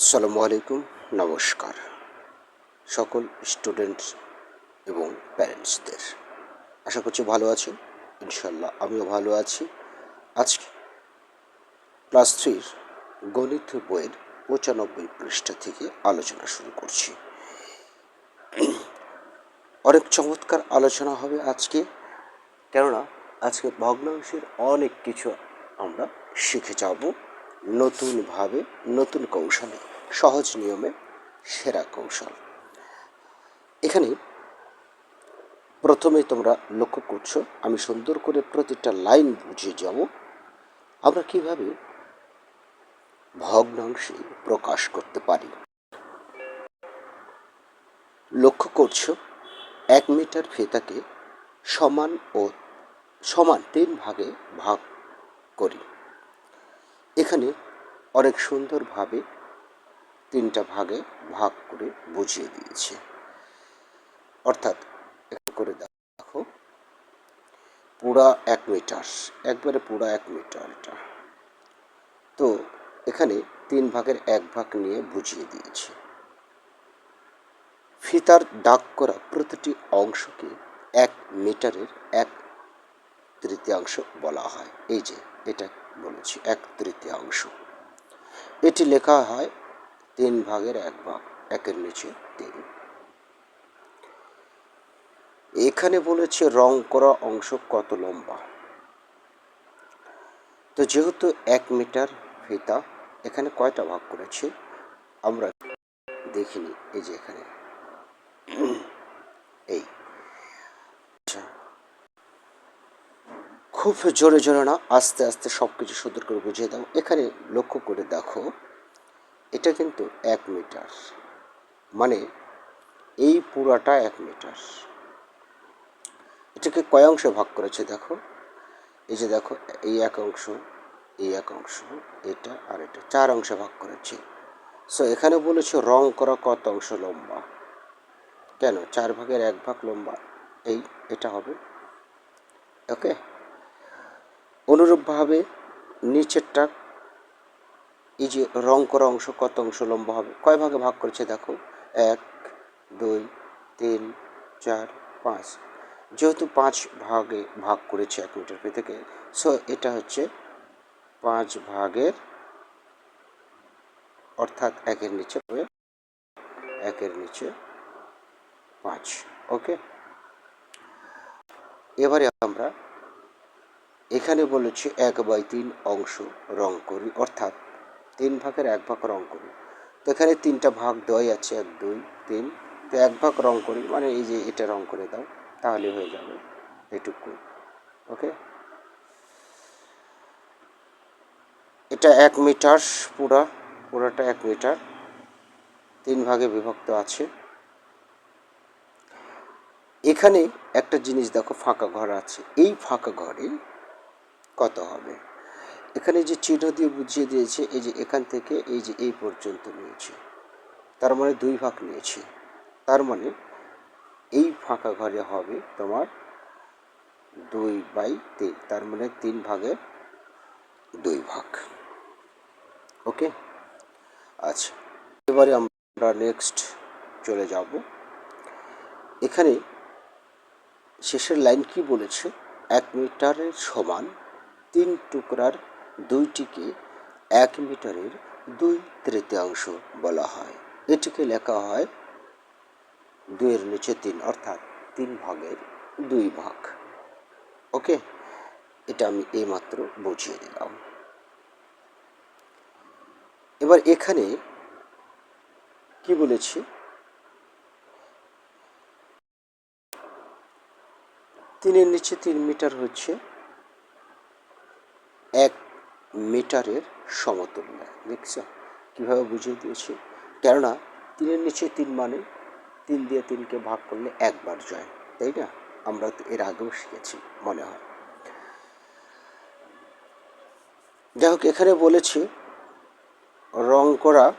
আসসালামু আলাইকুম, নমস্কার। সকল স্টুডেন্ট এবং প্যারেন্টসদের আশা করছি ভালো আছেন ইনশাল্লাহ আমিও ভালো আছি। আজকে ক্লাস থ্রির গণিত বইয়ের পঁচানব্বই পৃষ্ঠা থেকে আলোচনা শুরু করছি। অনেক চমৎকার আলোচনা হবে আজকে, কেননা আজকে ভগ্নাংশের অনেক কিছু আমরা শিখে যাব নতুনভাবে, নতুন কৌশলে। সহজ নিয়মে সেরা কৌশল। এখানে প্রথমে তোমরা লক্ষ্য করছ, আমি সুন্দর করে প্রতিটা লাইন বুঝিয়ে যাব। আমরা কীভাবে ভগ্নাংশে প্রকাশ করতে পারি? লক্ষ্য করছ, এক মিটার ফেতাকে সমান ও সমান তিন ভাগে ভাগ করি। এখানে অনেক সুন্দরভাবে তিনটা ভাগে ভাগ করে বুঝিয়ে দিয়েছে। অর্থাৎ একটু করে দেখো। পুরা এক মিটার, একবারে পুরা এক মিটার এটা। তো এখানে তিন ভাগের এক ভাগ নিয়ে বুঝিয়ে দিয়েছে। ফিতার দাগ করা প্রতিটি অংশকে এক মিটারের এক তৃতীয়াংশ বলা হয়। এই যে এটা বলেছি, এক তৃতীয়াংশ। এটি লেখা হয় তিন ভাগের এক ভাগ, একের নিচে তিন। এখানে বলেছে রং করা অংশ কত লম্বা? তো যেহেতু এক মিটার ফিতা, এখানে কয়টা ভাগ করেছে? আমরা দেখিনি, এই যে এখানে। এই। আচ্ছা। খুব জোরে জোরে না, আস্তে আস্তে সব কিছু সুন্দর করে বুঝিয়ে দাও। এখানে লক্ষ্য করে দেখো এটা কিন্তু এক মিটার। মানে এই পুরাটা এক মিটার। এটাকে কয় অংশে ভাগ করেছে দেখো? এই যে দেখো, এই এক অংশ, এই এক অংশ, এটা আর এটা, চার অংশে ভাগ করেছে। সো এখানে বলেছে রং করা কত অংশ লম্বা? কেন? চার ভাগের এক ভাগ লম্বা। এই, এটা হবে। ওকে অনুরূপভাবে নিচেরটা এই যে রং করা অংশ, কত অংশ লম্বা হবে? কয় ভাগে ভাগ করেছে দেখো? এক, দুই, তিন, চার, পাঁচ। যেহেতু পাঁচ ভাগে ভাগ করেছে এক মিটার পে থেকে সো এটা হচ্ছে পাঁচ ভাগের, অর্থাৎ একের নিচে হবে, একের নিচে পাঁচ ওকে এবারে আমরা এখানে বলেছি এক বাই তিন অংশ রং করি, অর্থাৎ তিন ভাগের এক ভাগ রং করি। তো এখানে তিনটা ভাগ দেওয়াই আছে, এক, দুই, তিন। তো এক ভাগ রং করি মানে এই যে এটা রং করে দাও, তাহলে হয়ে যাবে এটুকু, ওকে? এটা এক মিটার পুরা, পুরাটা এক মিটার। তিন ভাগে বিভক্ত আছে। এখানে একটা জিনিস দেখো, ফাঁকা ঘর আছে। এই ফাঁকা ঘরে কত হবে? এখানে যে চিহ্ন দিয়ে বুঝিয়ে দিয়েছে, এই যে এখান থেকে এই যে এই পর্যন্ত নিয়েছে, তার মানে দুই ভাগ নিয়েছে। তার মানে এই ফাঁকা ঘরে হবে তোমার দুই বাই তিন, তার মানে তিন ভাগের দুই ভাগ। ওকে? আচ্ছা এবারে আমরা নেক্সট চলে যাব। এখানে শেষের লাইন কি বলেছে? এক মিটারের সমান তিন টুকরার দুইটিকে এক মিটারের দুই তৃতীয়াংশ বলা হয়। এটিকে লেখা হয় দুইয়ের নিচে তিন, অর্থাৎ তিন ভাগের দুই ভাগ। ওকে? এটা আমি এইমাত্র বুঝিয়ে দিলাম। এবার এখানে কি বলেছি? তিনের নিচে তিন মিটার হচ্ছে এক মিটারের সমতুল্য। দেখছ? কীভাবে বুঝিয়ে দিয়েছি? কেননা তিনের নিচে তিন মানে তিন দিয়ে তিনকে ভাগ করলে একবার জয় তাই না? আমরা তো এর আগেও শিখেছি, মনে হয়। যাই হোক, এখানে বলেছি রং করা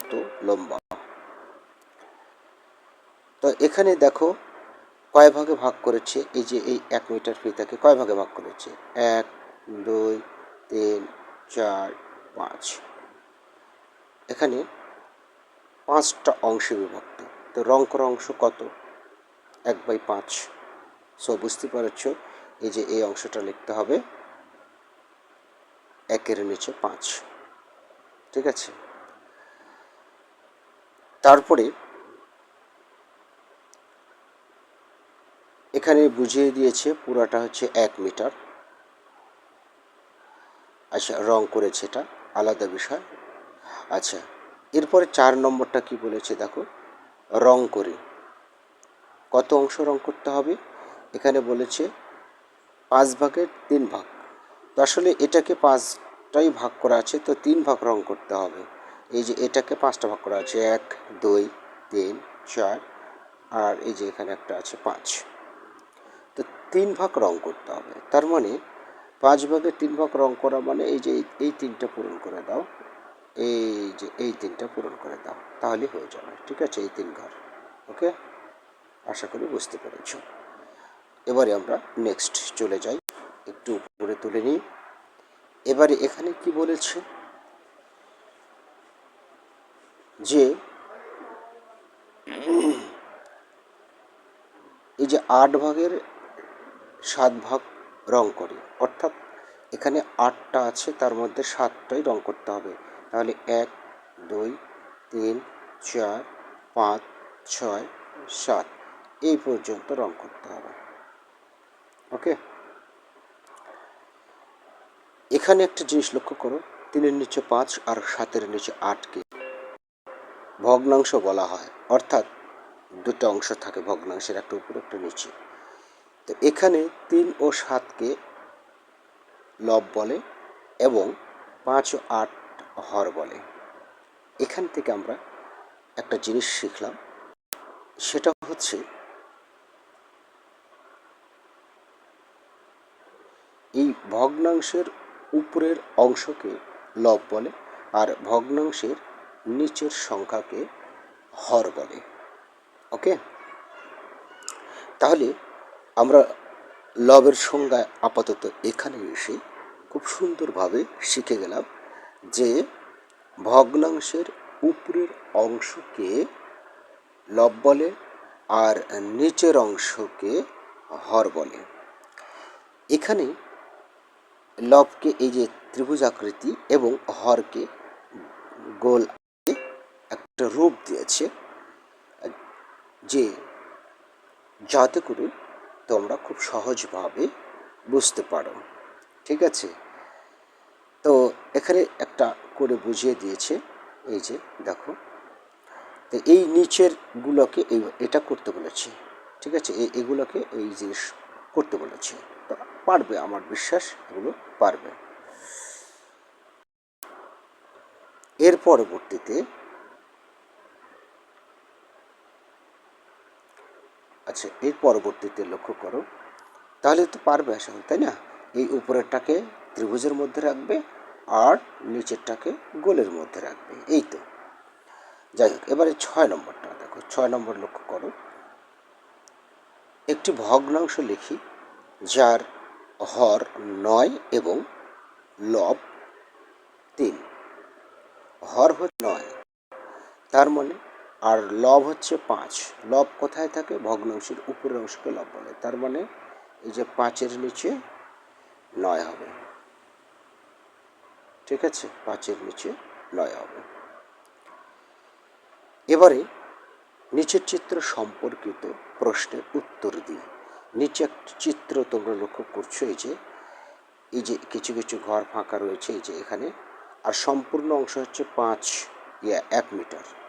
তো লম্বা। তো এখানে দেখো কয় ভাগে ভাগ করেছে? এই যে এই এক মিটার ফিতাকে কয় ভাগে ভাগ করেছে? এক দুই, তিন, চার, পাঁচ। এখানে পাঁচটা অংশে বিভক্ত। তো রং করা অংশ কত? এক বাই পাঁচ। সো বুঝতে পারছ? এই যে এই অংশটা লিখতে হবে একের নিচে পাঁচ। ঠিক আছে? তারপরে এখানে বুঝিয়ে দিয়েছে পুরাটা হচ্ছে এক মিটার। আচ্ছা রং করেছে এটা, আলাদা বিষয়। আচ্ছা এরপরে চার নম্বরটা কি বলেছে দেখো, রং করে। কত অংশ রং করতে হবে? এখানে বলেছে পাঁচ ভাগের তিন ভাগ। তো আসলে এটাকে পাঁচটাই ভাগ করা আছে, তো তিন ভাগ রং করতে হবে। এই যে এটাকে পাঁচটা ভাগ করা আছে, এক, দুই, তিন, চার, আর এই যে এখানে একটা আছে, পাঁচ। তো তিন ভাগ রং করতে হবে। তার মানে পাঁচ ভাগে তিন ভাগ রং করা মানে এই যে এই তিনটা পূরণ করে দাও। এই যে এই তিনটা পূরণ করে দাও। তাহলে হয়ে যাবে, ঠিক আছে? এই তিন ঘর, ওকে? আশা করি বুঝতে পেরেছ। এবারে আমরা নেক্সট চলে যাই, একটু উপরে তুলে নিই। এবারে এখানে কি বলেছে? যে এই যে আট ভাগের সাত ভাগ রং করে। অর্থাৎ এখানে আটটা আছে, তার মধ্যে সাতটাই রং করতে হবে। তাহলে এক, দুই, তিন, চার, পাঁচ, ছয়, সাত। এই পর্যন্ত রং করতে হবে। ওকে? এখানে একটা জিনিস লক্ষ্য করো, তিনের নিচে পাঁচ আর সাতের নিচে আটকে। ভগ্নাংশ বলা হয়। অর্থাৎ দুটো অংশ থাকে ভগ্নাংশের, একটা উপরে, একটা নিচে। তো এখানে তিন ও সাতকে লব বলে এবং পাঁচ ও আট হর বলে। এখান থেকে আমরা একটা জিনিস শিখলাম, সেটা হচ্ছে এই ভগ্নাংশের উপরের অংশকে লব বলে আর ভগ্নাংশের নিচের সংখ্যাকে হর বলে। ওকে? তাহলে আমরা লবের সংজ্ঞা আপাতত এখানে এসে খুব সুন্দরভাবে শিখে গেলাম যে ভগ্নাংশের উপরের অংশকে লব বলে আর নিচের অংশকে হর বলে। এখানে লবকে এই যে ত্রিভুজ আকৃতি এবং হরকে গোল একটা রূপ দিয়েছে, যে যাতে করে তোমরা খুব সহজভাবে বুঝতে পারো। ঠিক আছে? তো এখানে একটা করে বুঝিয়ে দিয়েছে। এই যে, দেখো। তো এই নিচের গুলোকে এই এটা করতে বলেছে। ঠিক আছে? এগুলোকে এই জিনিস করতে বলেছে। তো পারবে আমার বিশ্বাস, এগুলো পারবে। এর পরবর্তীতে আচ্ছা এর পরবর্তীতে লক্ষ্য করো। তাহলে তো পারবে আসলে, তাই না? এই উপরেরটাকে ত্রিভুজের মধ্যে রাখবে আর নিচেরটাকে গোলের মধ্যে রাখবে, এই তো। যাই হোক, এবারে ছয় নম্বরটা দেখো, ছয় নম্বর লক্ষ্য করো। একটি ভগ্নাংশ লিখি, যার হর নয় এবং লব তিন। হর হচ্ছে নয়, তার মানে আর লব হচ্ছে পাঁচ। লব কোথায় থাকে? ভগ্নাংশের উপরের অংশকে লব বলে। তার মানে এই যে পাঁচের নিচে নয় হবে। ঠিক আছে? পাঁচের নিচে নয় হবে। এবারে নিচের চিত্র সম্পর্কিত প্রশ্নের উত্তর দিই। নিচে একটি চিত্র তোমরা লক্ষ্য করছ, এই যে এই যে কিছু কিছু ঘর ফাঁকা রয়েছে, এই যে এখানে। আর সম্পূর্ণ অংশ হচ্ছে পাঁচ ইয়া এক মিটার।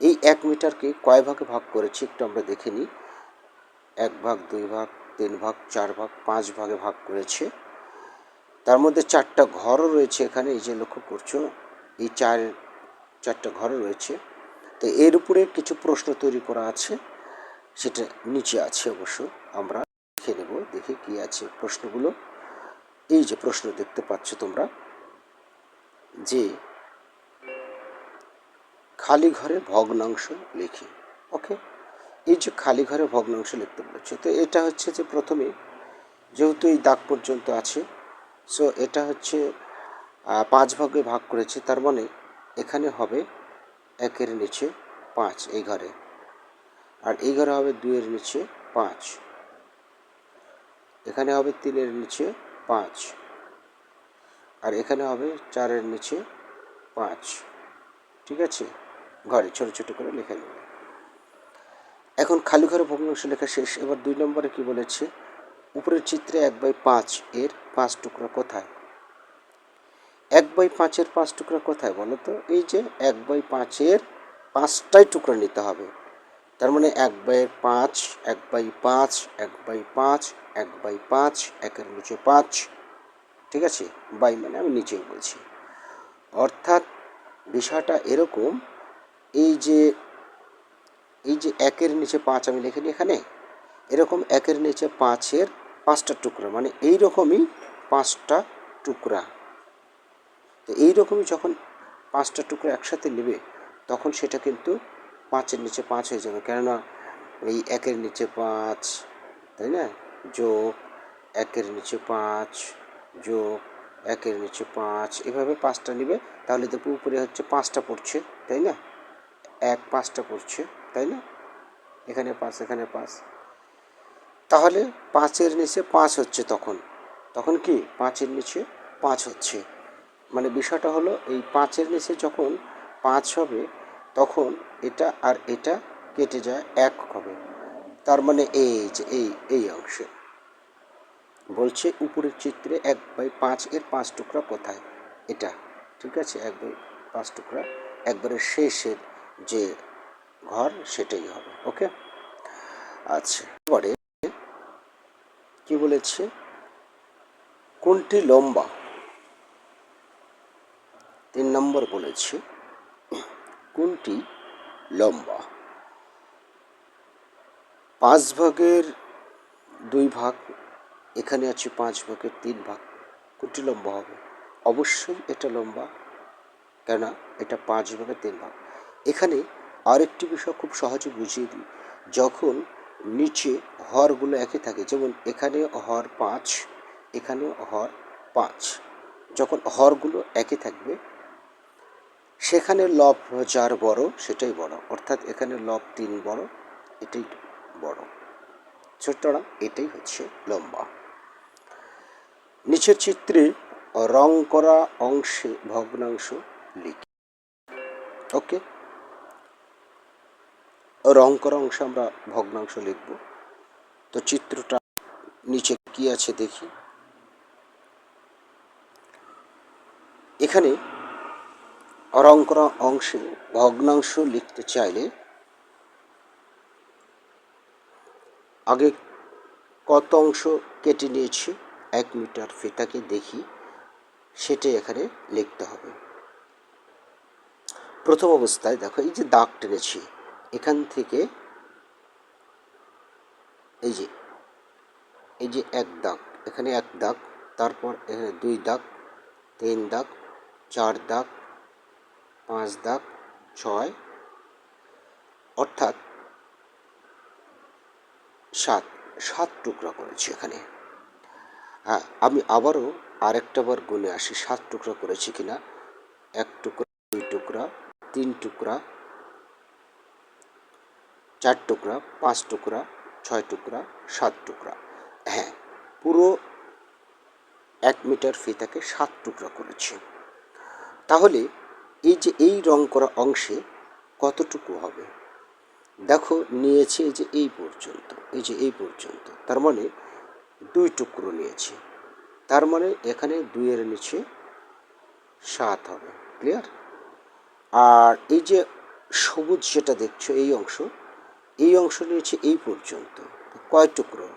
এই এক মিটারকে কয় ভাগে ভাগ করেছি একটু আমরা দেখে নিই। এক ভাগ, দুই ভাগ, তিন ভাগ, চার ভাগ, পাঁচ ভাগে ভাগ করেছে। তার মধ্যে চারটা ঘরও রয়েছে এখানে, এই যে লক্ষ্য করছ, এই চার, চারটা ঘরও রয়েছে। তো এর উপরে কিছু প্রশ্ন তৈরি করা আছে, সেটা নিচে আছে অবশ্য, আমরা দেখে নেব, দেখে কি আছে প্রশ্নগুলো। এই যে প্রশ্ন দেখতে পাচ্ছ তোমরা, যে খালি ঘরে ভগ্নাংশ লিখি। ওকে এই যে খালি ঘরে ভগ্নাংশ লিখতে বলেছে, তো এটা হচ্ছে যে প্রথমে যেহেতু এই দাগ পর্যন্ত আছে সো এটা হচ্ছে পাঁচ ভাগে ভাগ করেছে, তার মানে এখানে হবে একের নিচে পাঁচ এই ঘরে। আর এই ঘরে হবে দুইয়ের নিচে পাঁচ। এখানে হবে তিনের নিচে পাঁচ। আর এখানে হবে চারের নিচে পাঁচ। ঠিক আছে? ঘরে ছোট ছোট করে লিখে নেবে এখন খালি ঘরে ভগ্নাংশ লেখা শেষ। এবার দুই নম্বরে কি বলেছে? উপরের চিত্রে এক বাই পাঁচ এর পাঁচ টুকরা কোথায়? এক বাই পাঁচের পাঁচ টুকরা কোথায় বলো তো? এই যে এক বাই পাঁচের পাঁচটাই টুকরা নিতে হবে। তার মানে এক বাই পাঁচ, এক বাই পাঁচ, এক বাই পাঁচ, এক বাই পাঁচ, একের নিচে পাঁচ। ঠিক আছে? বাই মানে আমি নিচেই বলছি। অর্থাৎ বিষয়টা এরকম এই যে এই যে একের নিচে পাঁচ আমি লিখে নিই এখানে, এরকম একের নিচে পাঁচের পাঁচটা টুকরা মানে এই রকমই পাঁচটা টুকরা। তো এইরকমই যখন পাঁচটা টুকরা একসাথে নেবে, তখন সেটা কিন্তু পাঁচের নিচে পাঁচ হয়ে যাবে। কেননা এই একের নিচে পাঁচ, তাই না? যোগ একের নিচে পাঁচ, যোগ একের নিচে পাঁচ, এভাবে পাঁচটা নেবে, তাহলে দেখবে উপরে হচ্ছে পাঁচটা পড়ছে, তাই না? এক পাঁচটা পড়ছে তাই না? এখানে পাঁচ এখানে পাঁচ। তাহলে পাঁচের নিচে পাঁচ হচ্ছে তখন। তখন কি? পাঁচের নিচে পাঁচ হচ্ছে। মানে বিষয়টা হলো, এই পাঁচের নিচে যখন পাঁচ হবে, তখন এটা আর এটা কেটে যায়, এক হবে। তার মানে এই যে, এই এই অংশে। বলছে উপরের চিত্রে এক বাই পাঁচ এর পাঁচ টুকরা কোথায়? এটা। ঠিক আছে? এক বাই পাঁচ টুকরা। একবারে শেষের যে ঘর সেটাই হবে, ওকে? আচ্ছা এবারে কি বলেছে? কোনটি লম্বা? তিন নম্বর বলেছে, কোনটি লম্বা? পাঁচ ভাগের দুই ভাগ, এখানে আছে পাঁচ ভাগের তিন ভাগ, কোনটি লম্বা হবে? অবশ্যই এটা লম্বা কেন এটা পাঁচ ভাগের তিন ভাগ। এখানে আরেকটি বিষয় খুব সহজে বুঝিয়ে দিই। যখন নিচে হরগুলো একই থাকে, যেমন এখানে হর পাঁচ, এখানে হর পাঁচ, যখন হরগুলো একই থাকবে, সেখানে লব যার বড় সেটাই বড়, অর্থাৎ এখানে লব তিন বড়, এটাই বড়। সুতরাং এটাই হচ্ছে লম্বা। নিচের চিত্রে রং করা অংশে ভগ্নাংশ লিখি। ওকে? রং করা অংশে আমরা ভগ্নাংশ লিখব। তো চিত্রটা নিচে কি আছে দেখি। এখানে রং করা অংশে ভগ্নাংশ লিখতে চাইলে আগে কত অংশ কেটে নিয়েছি? এক মিটার ফিতাকে দেখি। সেটাই এখানে লিখতে হবে। প্রথম অবস্থায় দেখো, এই যে দাগ টেনেছি। এখান থেকে এই যে এই যে এক দাগ, এখানে এক দাগ, তারপর এখানে দুই দাগ, তিন দাগ, চার দাগ, পাঁচ দাগ, ছয়, অর্থাৎ সাত সাত টুকরা করেছি এখানে। হ্যাঁ আমি আবারও আরেকটা বার গুনে আসি, সাত টুকরা করেছি কিনা? এক টুকরা, দুই টুকরা, তিন টুকরা চার টুকরা, পাঁচ টুকরা, ছয় টুকরা, সাত টুকরা। হ্যাঁ পুরো এক মিটার ফিতাকে সাত টুকরা করেছি। তাহলে এই যে এই রং করা অংশে কতটুকু হবে? দেখো, নিয়েছে এই যে এই পর্যন্ত, এই যে এই পর্যন্ত। তার মানে দুই টুকরো নিয়েছে। তার মানে এখানে দুইয়ের নিচে সাত হবে। ক্লিয়ার? আর এই যে সবুজ যেটা দেখছ, এই অংশ এই অংশ নিয়েছে এই পর্যন্ত। কয় টুকরো?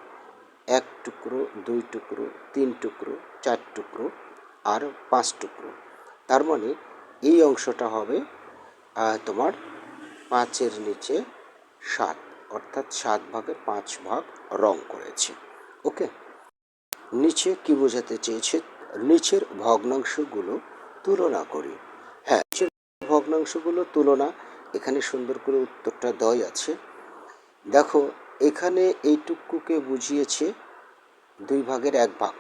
এক টুকরো, দুই টুকরো, তিন টুকরো, চার টুকরো, আর পাঁচ টুকরো। তার মানে এই অংশটা হবে তোমার পাঁচের নিচে সাত, অর্থাৎ সাত ভাগের পাঁচ ভাগ রং করেছে। ওকে? নিচে কি বোঝাতে চেয়েছে? নিচের ভগ্নাংশগুলো তুলনা করি। হ্যাঁ নিচের ভগ্নাংশগুলো তুলনা, এখানে সুন্দর করে উত্তরটা দেওয়াই আছে। দেখো, এখানে এইটুকুকে বুঝিয়েছে দুই ভাগের এক ভাগ।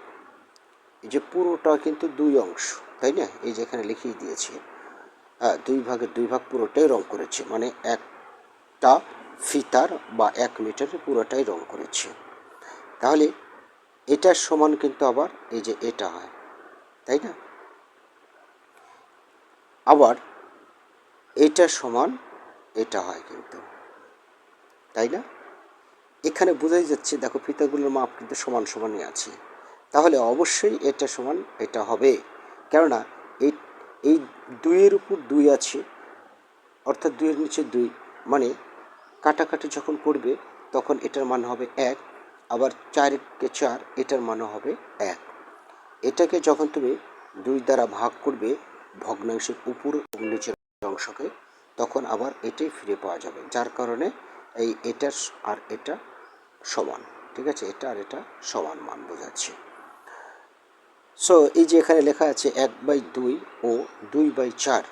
এই যে পুরোটা কিন্তু দুই অংশ, তাই না? এই যে এখানে লিখিয়ে দিয়েছে। হ্যাঁ দুই ভাগের দুই ভাগ পুরোটাই রং করেছে মানে একটা ফিতার বা এক মিটারের পুরোটাই রং করেছে। তাহলে এটার সমান কিন্তু আবার এই যে এটা হয়, তাই না? আবার এটা সমান এটা হয় কিন্তু। তাই না? এখানে বোঝাই যাচ্ছে, দেখো ফিতাগুলোর মাপ কিন্তু সমান সমানই আছে। তাহলে অবশ্যই এটা সমান, এটা হবে। কেননা এই এই দুইয়ের উপর দুই আছে, অর্থাৎ দুইয়ের নিচে দুই। মানে কাটাকাটি যখন করবে, তখন এটার মান হবে এক, আবার চারকে চার, এটার মান হবে এক। এটাকে যখন তুমি দুই দ্বারা ভাগ করবে, ভগ্নাংশের উপর এবং নিচের অংশকে, তখন আবার এটাই ফিরে পাওয়া যাবে। যার কারণে এই এটার আর এটা সমান, ঠিক আছে? এটা আর এটা সমান মান বোঝাচ্ছে। সো এই যে এখানে লেখা আছে এক বাই দুই ও দুই বাই চার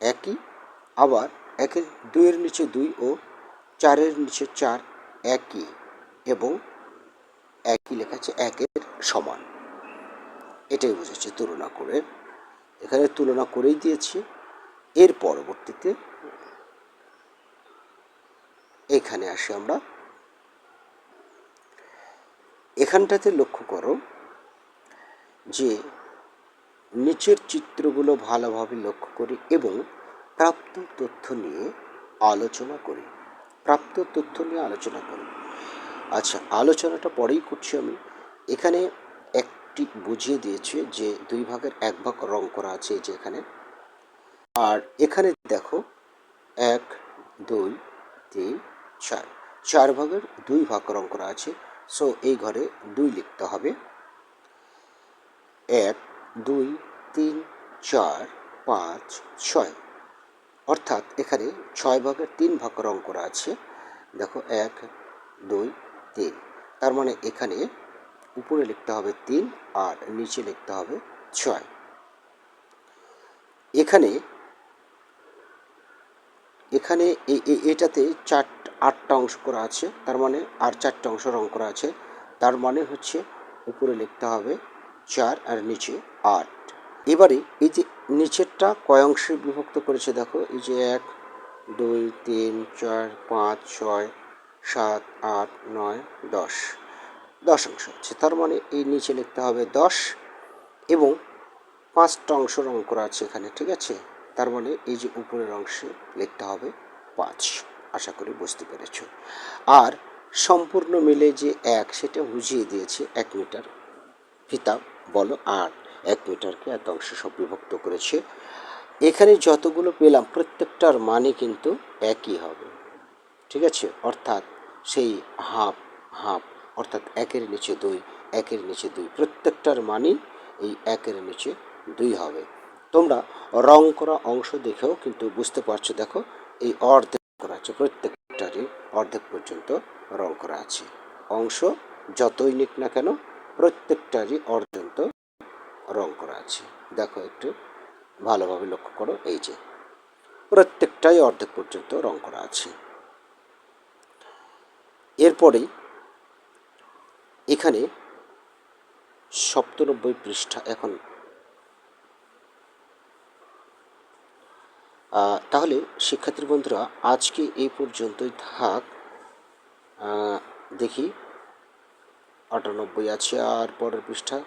একই, আবার একের দুইয়ের নিচে দুই ও চারের নিচে চার একই এবং একই লেখা আছে একের সমান। এটাই বোঝাচ্ছে, তুলনা করে। এখানে তুলনা করেই দিয়েছি। এর পরবর্তীতে এখানে আসি আমরা। এখানটাতে লক্ষ্য করো যে নিচের চিত্রগুলো ভালোভাবে লক্ষ্য করি এবং প্রাপ্ত তথ্য নিয়ে আলোচনা করি। প্রাপ্ত তথ্য নিয়ে আলোচনা করি। আচ্ছা আলোচনাটা পরেই করছি আমি। এখানে একটি বুঝিয়ে দিয়েছে যে দুই ভাগের এক ভাগ রং করা আছে যে এখানে। আর এখানে দেখো, এক, দুই, তিন চার। চার ভাগের দুই ভাগ রং করা আছে সো এই ঘরে দুই লিখতে হবে। এক, দুই, তিন, চার, পাঁচ, ছয়। অর্থাৎ এখানে ছয় ভাগের তিন ভাগ রং করা আছে। দেখো, এক, দুই, তিন। তার মানে এখানে উপরে লিখতে হবে তিন আর নিচে লিখতে হবে ছয়। এখানে এখানে এটাতে চার আটটা অংশ করা আছে, তার মানে আর চারটা অংশ রং করা আছে। তার মানে হচ্ছে উপরে লিখতে হবে চার আর নিচে আট। এবারে এই যে নিচেরটা কয় অংশে বিভক্ত করেছে দেখো, এই যে এক, দুই, তিন, চার, পাঁচ, ছয়, সাত, আট, নয়, দশ। দশ অংশ আছে, তার মানে এই নিচে লিখতে হবে দশ এবং পাঁচটা অংশ রং করা আছে এখানে, ঠিক আছে? তার মানে এই যে উপরের অংশে লিখতে হবে পাঁচ। আশা করি বুঝতে পেরেছ। আর সম্পূর্ণ মিলে যে এক, সেটা বুঝিয়ে দিয়েছে এক মিটার। ফিতা বলো আর, এক মিটারকে এত অংশে সব বিভক্ত করেছে। এখানে যতগুলো পেলাম, প্রত্যেকটার মানে কিন্তু একই হবে। ঠিক আছে? অর্থাৎ সেই হাফ হাফ, অর্থাৎ একের নিচে দুই, একের নিচে দুই, প্রত্যেকটার মানই এই একের নিচে দুই হবে। তোমরা রং করা অংশ দেখেও কিন্তু বুঝতে পারছ, দেখো, এই অর্ধেক করা আছে, প্রত্যেকটারই অর্ধেক পর্যন্ত রং করা আছে। অংশ যতই নিক না কেন, প্রত্যেকটারই অর্ধন্ত রং করা আছে। দেখো একটু ভালোভাবে লক্ষ্য করো, এই যে, প্রত্যেকটাই অর্ধেক পর্যন্ত রং করা আছে। এরপরেই এখানে সপ্তানব্বই পৃষ্ঠা এখন তাহলে শিক্ষার্থী বন্ধুরা, আজকে এই পর্যন্তই থাক। দেখি। আটানব্বই আছে আর পরের পৃষ্ঠা।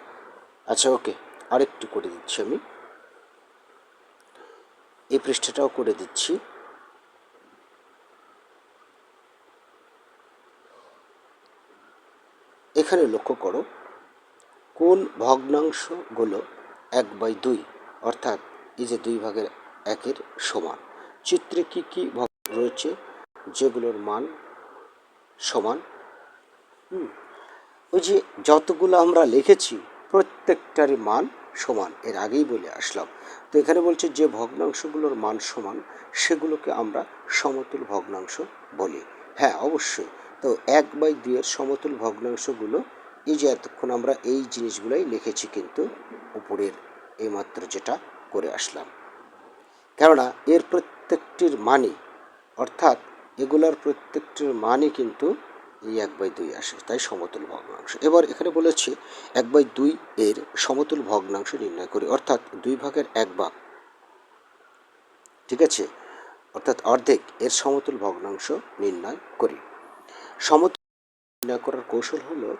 আচ্ছা ওকে, আরেকটু করে দিচ্ছি আমি। এই পৃষ্ঠাটাও করে দিচ্ছি। এখানে লক্ষ্য করো, কোন ভগ্নাংশগুলো এক বাই দুই, অর্থাৎ এই যে দুই ভাগের একের সমান। চিত্রে কি কি রয়েছে, যেগুলোর মান সমান? ওই যে যতগুলো আমরা লিখেছি, প্রত্যেকটারই মান সমান। এর আগেই বলে আসলাম। তো এখানে বলছে যে ভগ্নাংশগুলোর মান সমান, সেগুলোকে আমরা সমতুল ভগ্নাংশ বলি। হ্যাঁ অবশ্যই। তো এক বাই দুইয়ের সমতুল ভগ্নাংশগুলো, এই যে এতক্ষণ আমরা এই জিনিসগুলোই লিখেছি কিন্তু উপরের এইমাত্র যেটা করে আসলাম। কেননা এর প্রত্যেকটির মানে অর্থাৎ এগুলোর প্রত্যেকটির মানে কিন্তু এই এক বাই দুই আসে, তাই সমতুল ভগ্নাংশ। এবার এখানে বলেছে এক বাই দুই এর সমতুল ভগ্নাংশ নির্ণয় করি, অর্থাৎ দুই ভাগের এক ভাগ। ঠিক আছে? অর্থাৎ অর্ধেক এর সমতুল ভগ্নাংশ নির্ণয় করি। সমতুল নির্ণয় করার কৌশল হলো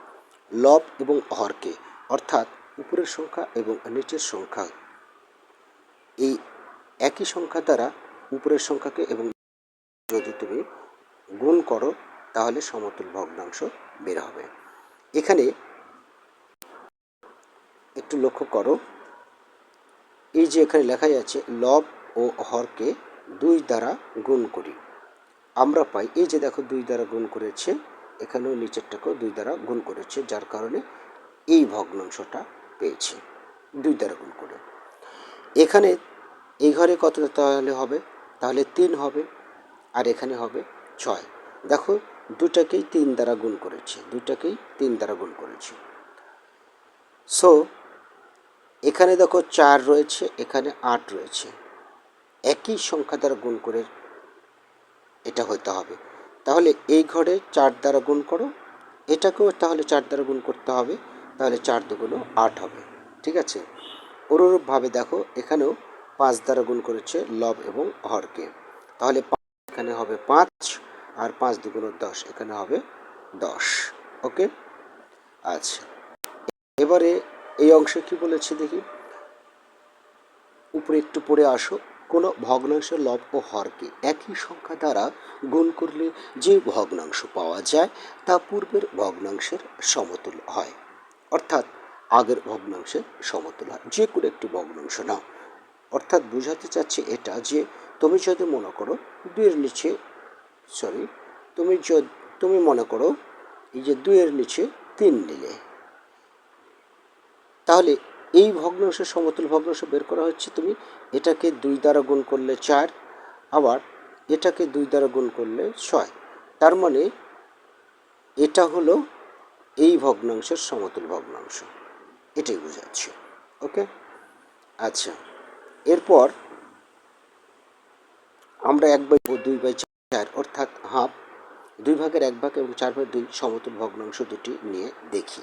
লব এবং হরকে অর্থাৎ উপরের সংখ্যা এবং নিচের সংখ্যা, এই একই সংখ্যা দ্বারা উপরের সংখ্যাকে এবং যদি তুমি গুণ করো, তাহলে সমতুল ভগ্নাংশ বের হবে। এখানে একটু লক্ষ্য করো। এই যে এখানে লেখাই আছে, লব ও হরকে দুই দ্বারা গুণ করি। আমরা পাই, এই যে দেখো দুই দ্বারা গুণ করেছে, এখানেও নিচেরটাকেও দুই দ্বারা গুণ করেছে, যার কারণে এই ভগ্নাংশটা পেয়েছে, দুই দ্বারা গুণ করে। এখানে এই ঘরে কত তাহলে হবে? তাহলে তিন হবে আর এখানে হবে ছয়। দেখো, দুটাকেই তিন দ্বারা গুণ করেছে, দুটাকেই তিন দ্বারা গুণ করেছে। সো এখানে দেখো চার রয়েছে, এখানে আট রয়েছে। একই সংখ্যা দ্বারা গুণ করে এটা হতে হবে। তাহলে এই ঘরে চার দ্বারা গুণ করো, এটাকেও তাহলে চার দ্বারা গুণ করতে হবে, তাহলে চার দুগুলো আট হবে। ঠিক আছে? অনুরূপভাবে দেখো, এখানেও পাঁচ দ্বারা গুণ করেছে লব এবং হরকে। তাহলে এখানে হবে পাঁচ আর পাঁচ দুগুণ দশ, এখানে হবে দশ। ওকে? আচ্ছা। এবারে এই অংশে কি বলেছে দেখি? উপরে একটু পড়ে আসো। কোনো ভগ্নাংশের লব ও হরকে একই সংখ্যা দ্বারা গুণ করলে যে ভগ্নাংশ পাওয়া যায়, তা পূর্বের ভগ্নাংশের সমতুল হয়। অর্থাৎ আগের ভগ্নাংশের সমতুল হয়। যে কোনো একটি ভগ্নাংশ না অর্থাৎ বোঝাতে চাচ্ছে এটা যে তুমি যদি মনে করো দুইয়ের নিচে সরি তুমি তুমি মনে করো এই যে দুইয়ের নিচে তিন নিলে। তাহলে এই ভগ্নাংশের সমতুল ভগ্নাংশ বের করা হচ্ছে তুমি, এটাকে দুই দ্বারা গুণ করলে চার, আবার এটাকে দুই দ্বারা গুণ করলে ছয়। তার মানে এটা হলো এই ভগ্নাংশের সমতুল ভগ্নাংশ। এটাই বোঝাচ্ছে ওকে আচ্ছা। এরপর আমরা এক বাই দুই বাই চার, অর্থাৎ হাফ দুই ভাগের এক ভাগ এবং চার ভাগ দুই সমতুল ভগ্নাংশ দুটি নিয়ে দেখি।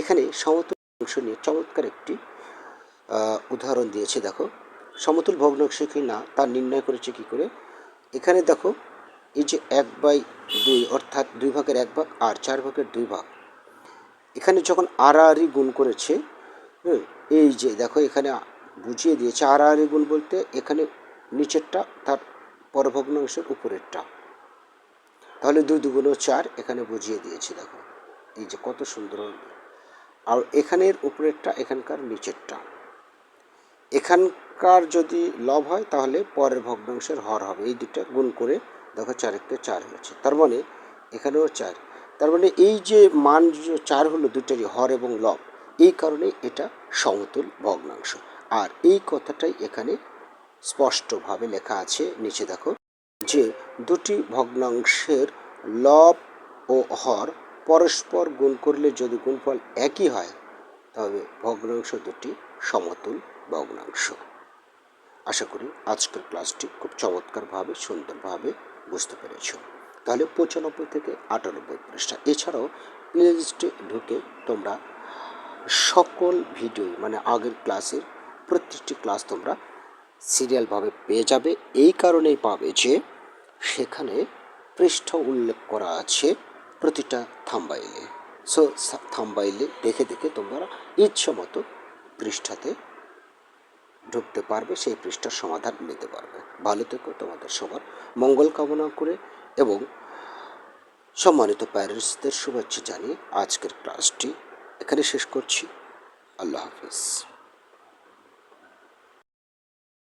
এখানে সমতুল অংশ নিয়ে চমৎকার একটি উদাহরণ দিয়েছে, দেখো। সমতুল ভগ্নাংশ কি না, তা নির্ণয় করেছে কি করে? এখানে দেখো, এই যে এক বাই দুই, অর্থাৎ দুই ভাগের এক ভাগ আর চার ভাগের দুই ভাগ। এখানে যখন আড়াআড়ি গুণ করেছে এই যে দেখো, এখানে বুঝিয়ে দিয়েছে আড়াআড়ি গুণ বলতে এখানে নিচেরটা, তার পরভগ্নাংশের উপরেরটা। তাহলে দুই দুগুলো চার এখানে বুঝিয়ে দিয়েছি, দেখো। এই যে কত সুন্দর আর এখানের উপরেরটা, এখানকার নিচেরটা। এখানকার যদি লব হয়, তাহলে পরের ভগ্নাংশের হর হবে। এই দুটা গুণ করে দেখো চার একটা চার হয়েছে। তার মানে এখানেও চার। তার মানে এই যে মান চার হলো দুটারই হর এবং লব, এই কারণে এটা সমতুল ভগ্নাংশ। আর এই কথাটাই এখানে স্পষ্টভাবে লেখা আছে নিচে দেখো, যে দুটি ভগ্নাংশের লব ও হর পরস্পর গুণ করলে যদি গুণফল একই হয় তবে ভগ্নাংশ দুটি সমতুল ভগ্নাংশ। আশা করি আজকের ক্লাসটি খুব চমৎকারভাবে, সুন্দরভাবে বুঝতে পেরেছ। তাহলে পঁচানব্বই থেকে আটানব্বই পৃষ্ঠা। এছাড়াও প্লেলিস্টে ঢুকে তোমরা সকল ভিডিও মানে আগের ক্লাসের প্রত্যেকটি ক্লাস তোমরা সিরিয়ালভাবে পেয়ে যাবে। এই কারণেই পাবে যে সেখানে পৃষ্ঠা উল্লেখ করা আছে প্রতিটা থাম্বাইলে। সো, থাম্বাইলে দেখে দেখে তোমরা ইচ্ছা মতো পৃষ্ঠাতে ঢুকতে পারবে, সেই পৃষ্ঠার সমাধান নিতে পারবে। ভালো থেকো তোমাদের সবার মঙ্গল কামনা করে এবং সম্মানিত প্যারেন্টসদের শুভেচ্ছা জানিয়ে আজকের ক্লাসটি এখানে শেষ করছি। আল্লাহ হাফিজ।